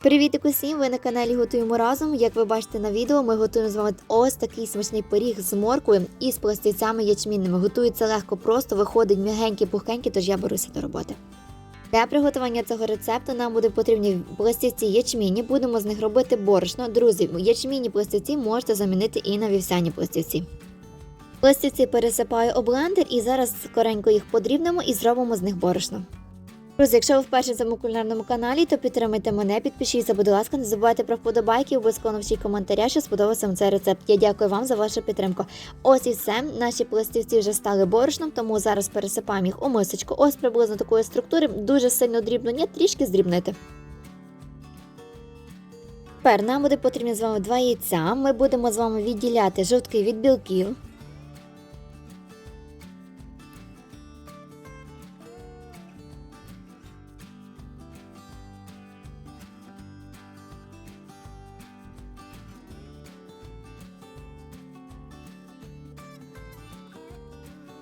Привіт усім! Ви на каналі Готуємо разом. Як ви бачите на відео, ми готуємо з вами ось такий смачний пиріг з морквою і з пластівцями ячмінними. Готується легко, просто виходить м'ягенький, пухенький, тож я беруся до роботи. Для приготування цього рецепту нам буде потрібні пластівці ячміні. Будемо з них робити борошно. Друзі, ячмінні пластівці можете замінити і на вівсяні пластівці. Пластівці пересипаю у блендер і зараз скоренько їх подрібнемо і зробимо з них борошно. Друзі, якщо ви вперше цьому кулінарному каналі, то підтримайте мене, підпишіться, будь ласка, не забувайте про вподобайки, обов'язково напишіть коментаря, що сподобався вам цей рецепт. Я дякую вам за вашу підтримку. Ось і все. Наші пластівці вже стали борошном, тому зараз пересипаємо їх у мисочку. Ось приблизно такої структури. Дуже сильно дрібно, ні, трішки здрібнити. Тепер нам буде потрібно з вами два яйця. Ми будемо з вами відділяти жовтки від білків.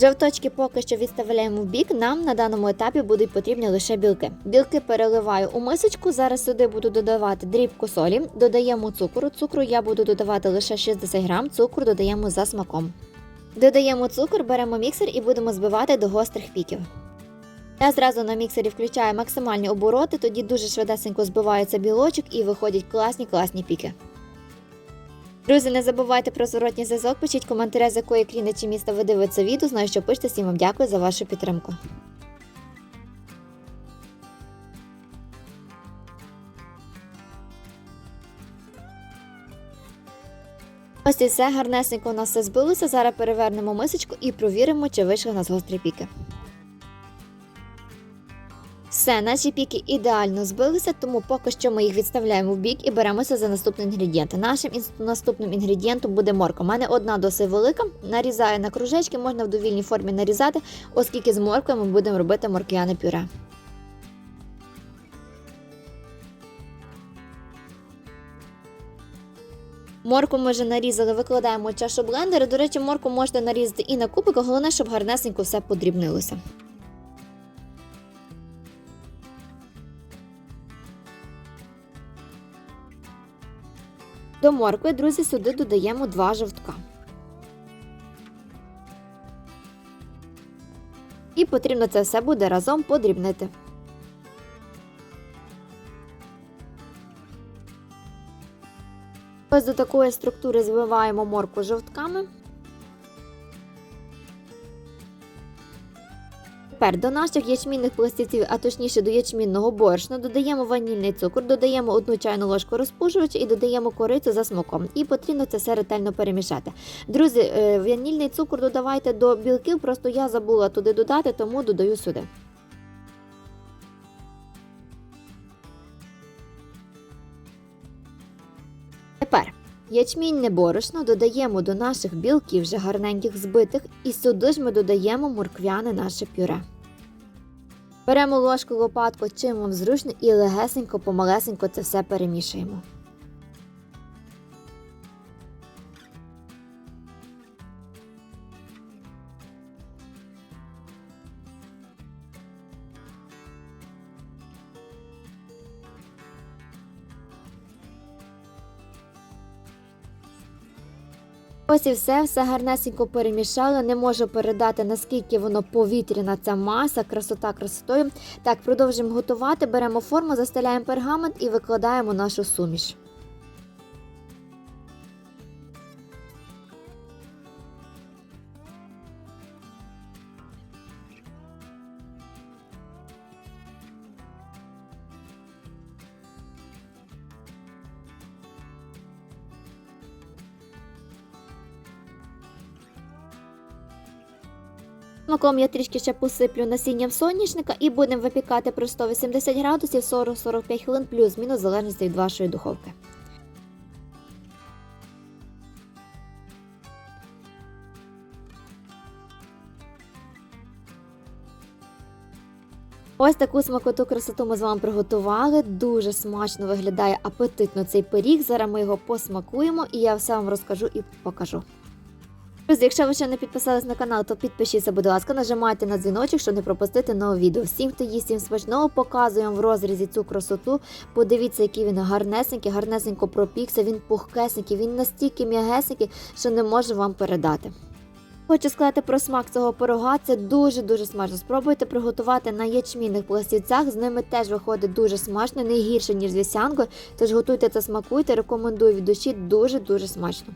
Жовточки поки що відставляємо в бік. Нам на даному етапі будуть потрібні лише білки. Білки переливаю у мисочку. Зараз сюди буду додавати дрібку солі, додаємо цукру. Цукру я буду додавати лише 60 грам, цукру додаємо за смаком. Додаємо цукор, беремо міксер і будемо збивати до гострих піків. Я зразу на міксері включаю максимальні обороти, тоді дуже швидесенько збивається білочок і виходять класні класні піки. Друзі, не забувайте про зворотній зв'язок, пишіть коментарі, з якої країни чи міста ви дивитеся відео. Знаю, що пишете. Всім вам дякую за вашу підтримку. Ось і все гарнесенько у нас все збилося. Зараз перевернемо мисочку і провіримо, чи вийшли у нас гострі піки. Все, наші піки ідеально збилися, тому поки що ми їх відставляємо в бік і беремося за наступний інгредієнт. Нашим наступним інгредієнтом буде морква. У мене одна досить велика. Нарізаю на кружечки, можна в довільній формі нарізати, оскільки з морквою ми будемо робити морквяне пюре. Морку ми вже нарізали, викладаємо чашу блендера. До речі, морку можете нарізати і на кубик, головне, щоб гарнесенько все подрібнилося. До моркви, друзі, сюди додаємо два жовтка. І потрібно це все буде разом подрібнити. Ось до такої структури звиваємо моркву жовтками. Тепер до наших ячмінних пластівців, а точніше до ячмінного борошна, додаємо ванільний цукор, додаємо одну чайну ложку розпушувача і додаємо корицю за смаком. І потрібно це все ретельно перемішати. Друзі, е, ванільний цукор додавайте до білків, просто я забула туди додати, тому додаю сюди. Тепер ячмінне борошно додаємо до наших білків вже гарненьких збитих, і сюди ж ми додаємо морквяне наше пюре. Беремо ложку лопатку, чим вам зручно, і легесенько, помалесенько це все перемішуємо. Ось і все, все гарнесенько перемішала. Не можу передати, наскільки воно повітряна ця маса, красота красотою. Так, продовжуємо готувати. Беремо форму, застеляємо пергамент і викладаємо нашу суміш. Смаком я трішки ще посиплю насінням соняшника і будемо випікати при 180 градусів 40-45 хвилин плюс-мінус залежності від вашої духовки. Ось таку смакоту красоту ми з вами приготували. Дуже смачно виглядає апетитно цей пиріг. Зараз ми його посмакуємо і я все вам розкажу і покажу. Друзі, якщо ви ще не підписались на канал, то підпишіться, будь ласка, нажимайте на дзвіночок, щоб не пропустити нове відео. Всім, хто їсть, всім смачного, показуємо в розрізі цю красоту. Подивіться, який він гарнесенький, гарнесенько пропікся, він пухкесенький, він настільки м'ягесенький, що не можу вам передати. Хочу сказати про смак цього пирога. Це дуже дуже смачно. Спробуйте приготувати на ячмінних пластівцях. З ними теж виходить дуже смачно, не гірше ніж з вівсянкою. Тож готуйте та смакуйте. Рекомендую від душі дуже дуже смачно.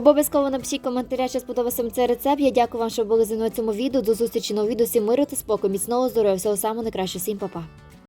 Обов'язково напишіть коментаря, що сподобався вам цей рецепт. Я дякую вам, що були зі мною в цьому відео. До зустрічі на відео. Всім миру та спокою, міцного здоров'я, всього самого найкращого. Всім па-па.